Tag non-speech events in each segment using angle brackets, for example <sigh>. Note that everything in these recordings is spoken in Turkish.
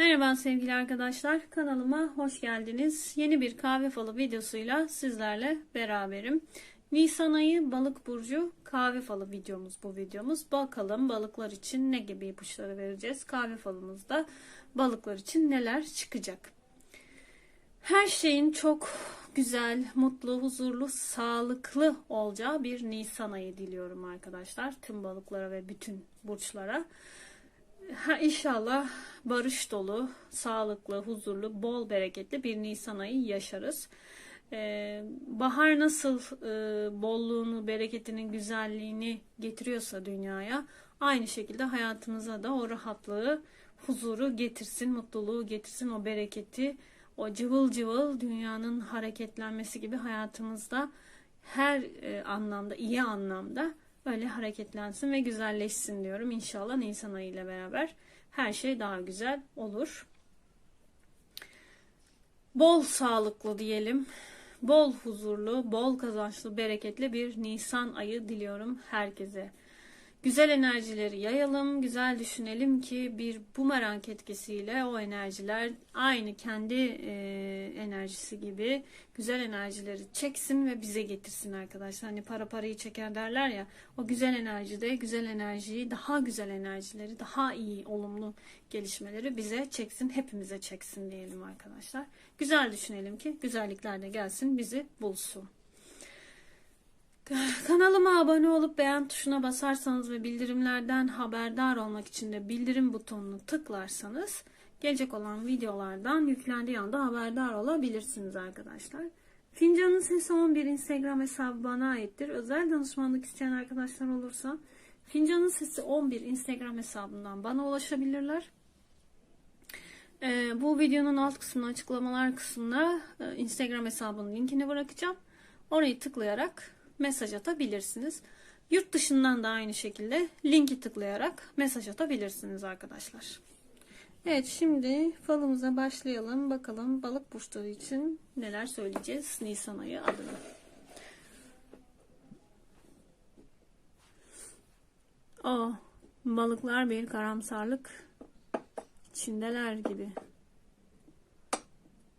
Merhaba sevgili arkadaşlar. Kanalıma hoş geldiniz. Yeni bir kahve falı videosuyla sizlerle beraberim. Nisan ayı balık burcu kahve falı videomuz bu videomuz. Bakalım balıklar için ne gibi ipuçları vereceğiz. Kahve falımızda balıklar için neler çıkacak. Her şeyin çok güzel, mutlu, huzurlu, sağlıklı olacağı bir Nisan ayı diliyorum arkadaşlar. Tüm balıklara ve bütün burçlara. Ha, inşallah barış dolu, sağlıklı, huzurlu, bol bereketli bir Nisan ayı yaşarız. Ee, bahar nasıl e, bolluğunu, bereketinin güzelliğini getiriyorsa dünyaya, aynı şekilde hayatımıza da o rahatlığı, huzuru getirsin, mutluluğu getirsin, o bereketi, o cıvıl cıvıl dünyanın hareketlenmesi gibi hayatımızda her e, anlamda, iyi anlamda öyle hareketlensin ve güzelleşsin diyorum. İnşallah Nisan ayı ile beraber her şey daha güzel olur. Bol sağlıklı diyelim. Bol huzurlu, bol kazançlı, bereketli bir Nisan ayı diliyorum herkese. Güzel enerjileri yayalım, güzel düşünelim ki bir bumerang etkisiyle o enerjiler aynı kendi e, enerjisi gibi güzel enerjileri çeksin ve bize getirsin arkadaşlar. Hani para parayı çeker derler ya. O güzel enerjide güzel enerjiyi, daha güzel enerjileri, daha iyi, olumlu gelişmeleri bize çeksin, hepimize çeksin diyelim arkadaşlar. Güzel düşünelim ki güzellikler de gelsin, bizi bulsun. Kanalıma abone olup beğen tuşuna basarsanız ve bildirimlerden haberdar olmak için de bildirim butonunu tıklarsanız gelecek olan videolardan yüklendiği anda haberdar olabilirsiniz arkadaşlar. Fincanın Sesi 11 Instagram hesabı bana aittir. Özel danışmanlık isteyen arkadaşlar olursa Fincanın Sesi 11 Instagram hesabından bana ulaşabilirler. Ee, bu videonun alt kısmına açıklamalar kısmına e, Instagram hesabının linkini bırakacağım. Orayı tıklayarak mesaj atabilirsiniz. Yurt dışından da aynı şekilde linki tıklayarak mesaj atabilirsiniz arkadaşlar. Evet şimdi falımıza başlayalım. Bakalım balık burçları için neler söyleyeceğiz Nisan ayı adına. O balıklar bir karamsarlık içindeler gibi.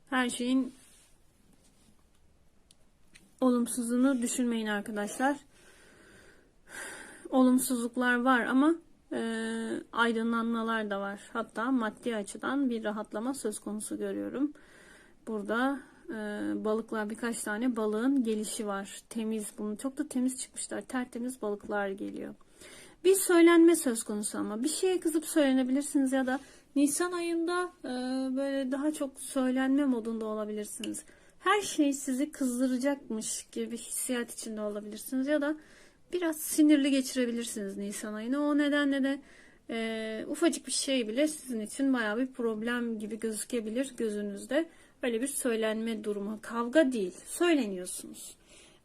Her şeyin olumsuzluğunu düşünmeyin arkadaşlar. Olumsuzluklar var ama e, aydınlanmalar da var. Hatta maddi açıdan bir rahatlama söz konusu görüyorum. Burada e, balıklar birkaç tane balığın gelişi var. Temiz bunu çok da temiz çıkmışlar. Tertemiz balıklar geliyor. Bir söylenme söz konusu ama bir şeye kızıp söylenebilirsiniz ya da Nisan ayında e, böyle daha çok söylenme modunda olabilirsiniz her şey sizi kızdıracakmış gibi hissiyat içinde olabilirsiniz ya da biraz sinirli geçirebilirsiniz Nisan ayını. O nedenle de e, ufacık bir şey bile sizin için baya bir problem gibi gözükebilir gözünüzde. Böyle bir söylenme durumu. Kavga değil. Söyleniyorsunuz.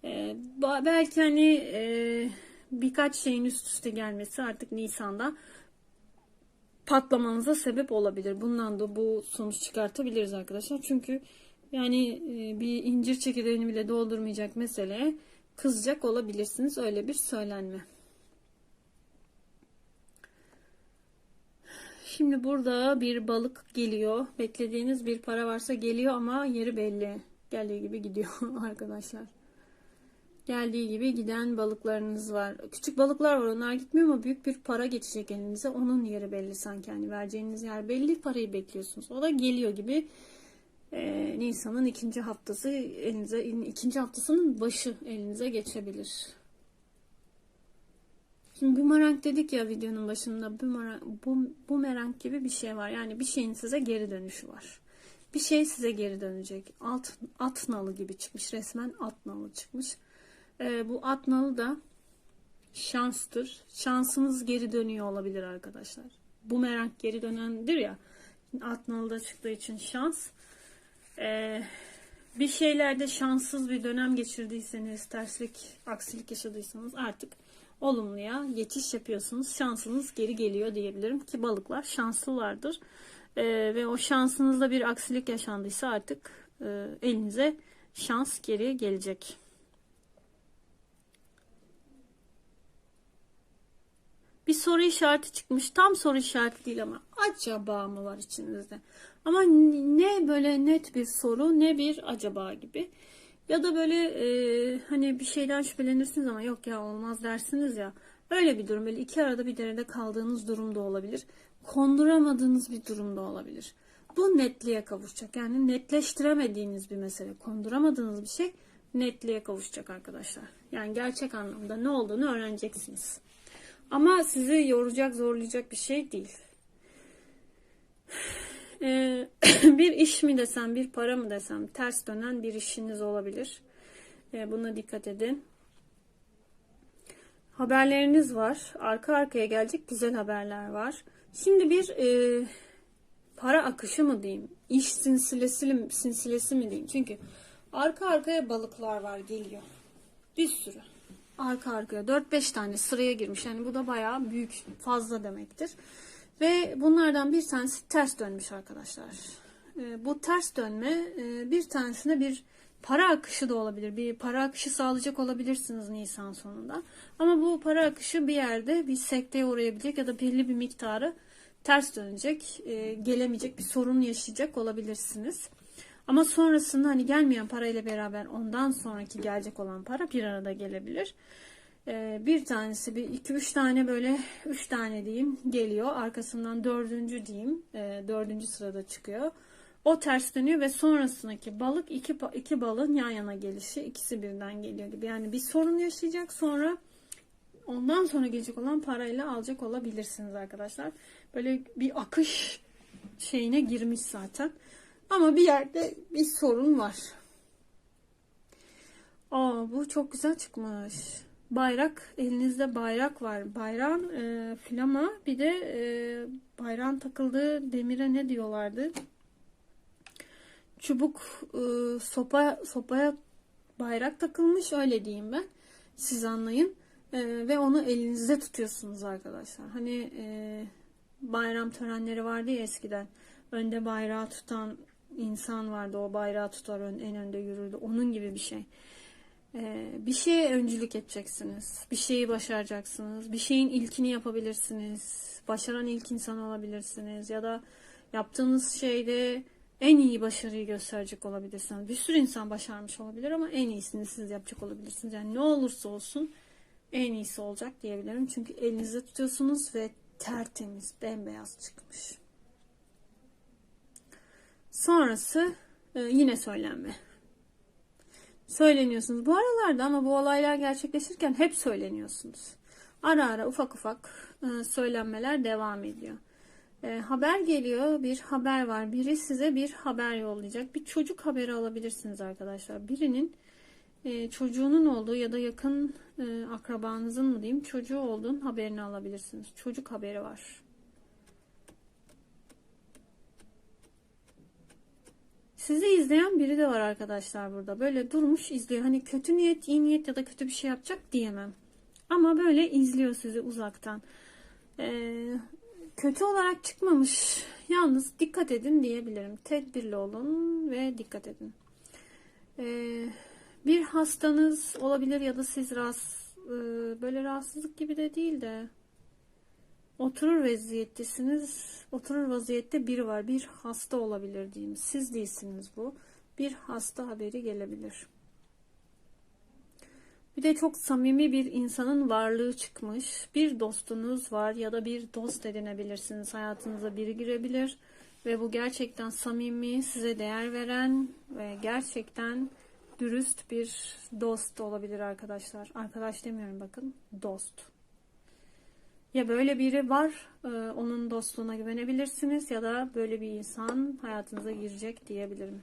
E, belki hani e, birkaç şeyin üst üste gelmesi artık Nisan'da patlamanıza sebep olabilir. Bundan da bu sonuç çıkartabiliriz arkadaşlar. Çünkü yani e, bir incir çekirdeğini bile doldurmayacak mesele kızacak olabilirsiniz. Öyle bir söylenme. Şimdi burada bir balık geliyor. Beklediğiniz bir para varsa geliyor ama yeri belli. Geldiği gibi gidiyor <laughs> arkadaşlar. Geldiği gibi giden balıklarınız var. Küçük balıklar var onlar gitmiyor ama büyük bir para geçecek elinize. Onun yeri belli sanki. Yani vereceğiniz yer belli parayı bekliyorsunuz. O da geliyor gibi e, Nisan'ın ikinci haftası elinize ikinci haftasının başı elinize geçebilir. Şimdi bumerang dedik ya videonun başında bumerang, bu, bumerang gibi bir şey var. Yani bir şeyin size geri dönüşü var. Bir şey size geri dönecek. Alt, at nalı gibi çıkmış. Resmen at nalı çıkmış. Ee, bu at nalı da şanstır. Şansınız geri dönüyor olabilir arkadaşlar. Bumerang geri dönendir ya. At nalı da çıktığı için şans. Ee, bir şeylerde şanssız bir dönem geçirdiyseniz, terslik, aksilik yaşadıysanız artık olumluya geçiş yapıyorsunuz. Şansınız geri geliyor diyebilirim ki balıklar şanslılardır. Ee, ve o şansınızda bir aksilik yaşandıysa artık e, elinize şans geri gelecek. Bir soru işareti çıkmış. Tam soru işareti değil ama acaba mı var içinizde? Ama ne böyle net bir soru ne bir acaba gibi. Ya da böyle e, hani bir şeyden şüphelenirsiniz ama yok ya olmaz dersiniz ya. Öyle bir durum böyle iki arada bir derede kaldığınız durum da olabilir. Konduramadığınız bir durum da olabilir. Bu netliğe kavuşacak. Yani netleştiremediğiniz bir mesele, konduramadığınız bir şey netliğe kavuşacak arkadaşlar. Yani gerçek anlamda ne olduğunu öğreneceksiniz. Ama sizi yoracak, zorlayacak bir şey değil. <laughs> Ee, <coughs> bir iş mi desem, bir para mı desem, ters dönen bir işiniz olabilir. Ee, buna dikkat edin. Haberleriniz var. Arka arkaya gelecek güzel haberler var. Şimdi bir e, para akışı mı diyeyim, iş sinsilesi, sinsilesi mi diyeyim. Çünkü arka arkaya balıklar var geliyor. Bir sürü. Arka arkaya 4-5 tane sıraya girmiş. Yani bu da bayağı büyük, fazla demektir. Ve bunlardan bir tanesi ters dönmüş arkadaşlar. E, bu ters dönme e, bir tanesine bir para akışı da olabilir. Bir para akışı sağlayacak olabilirsiniz Nisan sonunda. Ama bu para akışı bir yerde bir sekteye uğrayabilecek ya da belli bir miktarı ters dönecek, e, gelemeyecek bir sorun yaşayacak olabilirsiniz. Ama sonrasında hani gelmeyen parayla beraber ondan sonraki gelecek olan para bir arada gelebilir. E, bir tanesi bir iki üç tane böyle üç tane diyeyim geliyor. Arkasından dördüncü diyeyim e, dördüncü sırada çıkıyor. O ters dönüyor ve sonrasındaki balık iki, iki balığın yan yana gelişi ikisi birden geliyor gibi. Yani bir sorun yaşayacak sonra ondan sonra gelecek olan parayla alacak olabilirsiniz arkadaşlar. Böyle bir akış şeyine girmiş zaten. Ama bir yerde bir sorun var. Aa bu çok güzel çıkmış. Bayrak elinizde bayrak var. Bayrağın e, flama bir de e, bayrağın takıldığı demire ne diyorlardı? Çubuk e, sopa sopaya bayrak takılmış öyle diyeyim ben. Siz anlayın. E, ve onu elinizde tutuyorsunuz arkadaşlar. Hani e, bayram törenleri vardı ya eskiden. Önde bayrağı tutan insan vardı. O bayrağı tutar en önde yürürdü. Onun gibi bir şey. Ee, bir şeye öncülük edeceksiniz. Bir şeyi başaracaksınız. Bir şeyin ilkini yapabilirsiniz. Başaran ilk insan olabilirsiniz. Ya da yaptığınız şeyde en iyi başarıyı gösterecek olabilirsiniz. Bir sürü insan başarmış olabilir ama en iyisini siz yapacak olabilirsiniz. Yani ne olursa olsun en iyisi olacak diyebilirim. Çünkü elinizde tutuyorsunuz ve tertemiz, bembeyaz çıkmış. Sonrası e, yine söylenme. Söyleniyorsunuz. Bu aralarda ama bu olaylar gerçekleşirken hep söyleniyorsunuz. Ara ara ufak ufak e, söylenmeler devam ediyor. E, haber geliyor, bir haber var. Biri size bir haber yollayacak. Bir çocuk haberi alabilirsiniz arkadaşlar. Birinin e, çocuğunun olduğu ya da yakın e, akrabanızın mı diyeyim çocuğu olduğun haberini alabilirsiniz. Çocuk haberi var. Sizi izleyen biri de var arkadaşlar burada. Böyle durmuş izliyor. Hani kötü niyet, iyi niyet ya da kötü bir şey yapacak diyemem. Ama böyle izliyor sizi uzaktan. Ee, kötü olarak çıkmamış. Yalnız dikkat edin diyebilirim. Tedbirli olun ve dikkat edin. Ee, bir hastanız olabilir ya da siz rahatsız, e, böyle rahatsızlık gibi de değil de oturur vaziyettesiniz. Oturur vaziyette biri var. Bir hasta olabilir diyeyim. Siz değilsiniz bu. Bir hasta haberi gelebilir. Bir de çok samimi bir insanın varlığı çıkmış. Bir dostunuz var ya da bir dost edinebilirsiniz. Hayatınıza biri girebilir ve bu gerçekten samimi, size değer veren ve gerçekten dürüst bir dost olabilir arkadaşlar. Arkadaş demiyorum bakın, dost. Ya böyle biri var, e, onun dostluğuna güvenebilirsiniz ya da böyle bir insan hayatınıza girecek diyebilirim.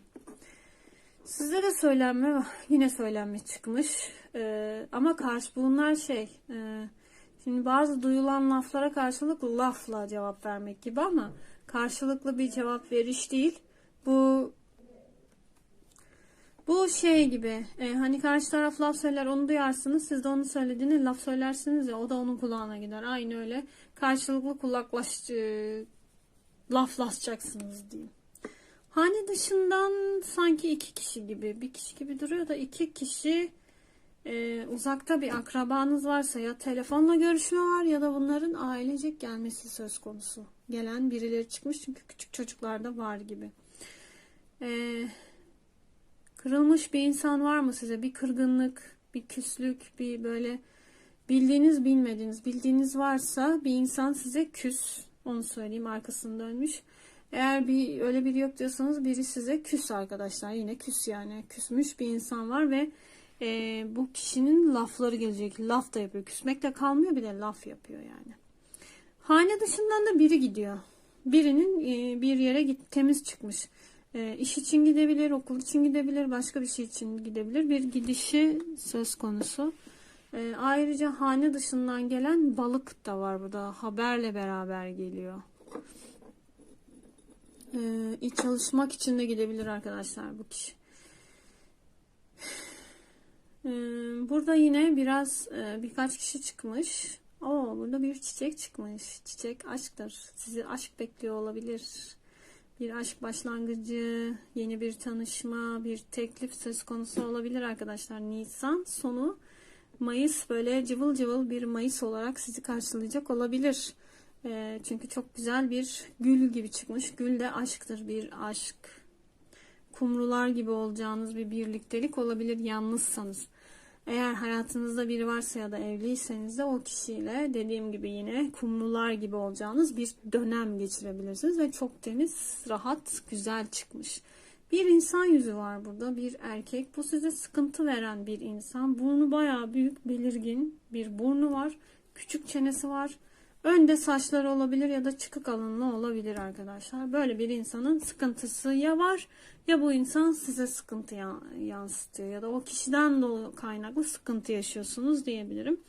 Size de söylenme, yine söylenme çıkmış. Ee, ama karşı bunlar şey, e, şimdi bazı duyulan laflara karşılık lafla cevap vermek gibi ama karşılıklı bir cevap veriş değil. Bu bu şey gibi e, hani karşı taraf laf söyler onu duyarsınız siz de onu söylediğini laf söylersiniz ya o da onun kulağına gider aynı öyle karşılıklı kulaklaş e, laflaşacaksınız diyeyim. Hane dışından sanki iki kişi gibi bir kişi gibi duruyor da iki kişi Ee, uzakta bir akrabanız varsa ya telefonla görüşme var ya da bunların ailecek gelmesi söz konusu. Gelen birileri çıkmış çünkü küçük çocuklarda var gibi. Ee, kırılmış bir insan var mı size? Bir kırgınlık, bir küslük, bir böyle bildiğiniz bilmediğiniz, bildiğiniz varsa bir insan size küs. Onu söyleyeyim arkasını dönmüş. Eğer bir öyle biri yok diyorsanız biri size küs arkadaşlar. Yine küs yani. Küsmüş bir insan var ve e, bu kişinin lafları gelecek. Laf da yapıyor. Küsmek de kalmıyor bir de laf yapıyor yani. Hane dışından da biri gidiyor. Birinin e, bir yere git temiz çıkmış. E, iş için gidebilir, okul için gidebilir, başka bir şey için gidebilir. Bir gidişi söz konusu. E, ayrıca hane dışından gelen balık da var burada. Haberle beraber geliyor. E, çalışmak için de gidebilir arkadaşlar bu kişi. E, burada yine biraz e, birkaç kişi çıkmış. Oo, burada bir çiçek çıkmış. Çiçek aşktır. Sizi aşk bekliyor olabilir. Bir aşk başlangıcı, yeni bir tanışma, bir teklif söz konusu olabilir arkadaşlar. Nisan sonu Mayıs böyle cıvıl cıvıl bir Mayıs olarak sizi karşılayacak olabilir. E, çünkü çok güzel bir gül gibi çıkmış. Gül de aşktır, bir aşk. Kumrular gibi olacağınız bir birliktelik olabilir yalnızsanız. Eğer hayatınızda biri varsa ya da evliyseniz de o kişiyle dediğim gibi yine kumrular gibi olacağınız bir dönem geçirebilirsiniz ve çok temiz, rahat, güzel çıkmış. Bir insan yüzü var burada, bir erkek. Bu size sıkıntı veren bir insan. Burnu bayağı büyük, belirgin bir burnu var. Küçük çenesi var. Önde saçları olabilir ya da çıkık alınlı olabilir arkadaşlar. Böyle bir insanın sıkıntısı ya var ya bu insan size sıkıntı yansıtıyor ya da o kişiden dolayı kaynaklı sıkıntı yaşıyorsunuz diyebilirim.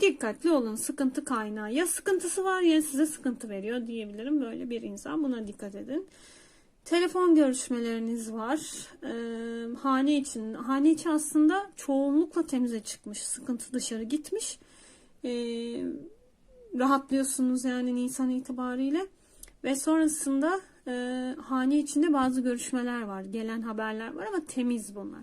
Dikkatli olun sıkıntı kaynağı ya sıkıntısı var ya size sıkıntı veriyor diyebilirim. Böyle bir insan buna dikkat edin. Telefon görüşmeleriniz var. Ee, hane için. Hane içi aslında çoğunlukla temize çıkmış. Sıkıntı dışarı gitmiş. Ee, rahatlıyorsunuz yani Nisan itibariyle. Ve sonrasında e, hane içinde bazı görüşmeler var. Gelen haberler var ama temiz bunlar.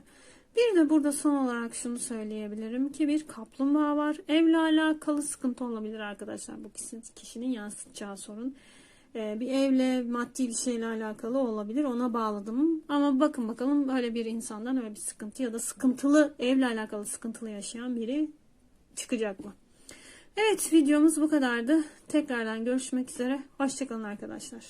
Bir de burada son olarak şunu söyleyebilirim ki bir kaplumbağa var. Evle alakalı sıkıntı olabilir arkadaşlar. Bu kişinin yansıtacağı sorun. Ee, bir evle maddi bir şeyle alakalı olabilir. Ona bağladım. Ama bakın bakalım öyle bir insandan öyle bir sıkıntı ya da sıkıntılı evle alakalı sıkıntılı yaşayan biri çıkacak mı? Evet videomuz bu kadardı. Tekrardan görüşmek üzere. Hoşçakalın arkadaşlar.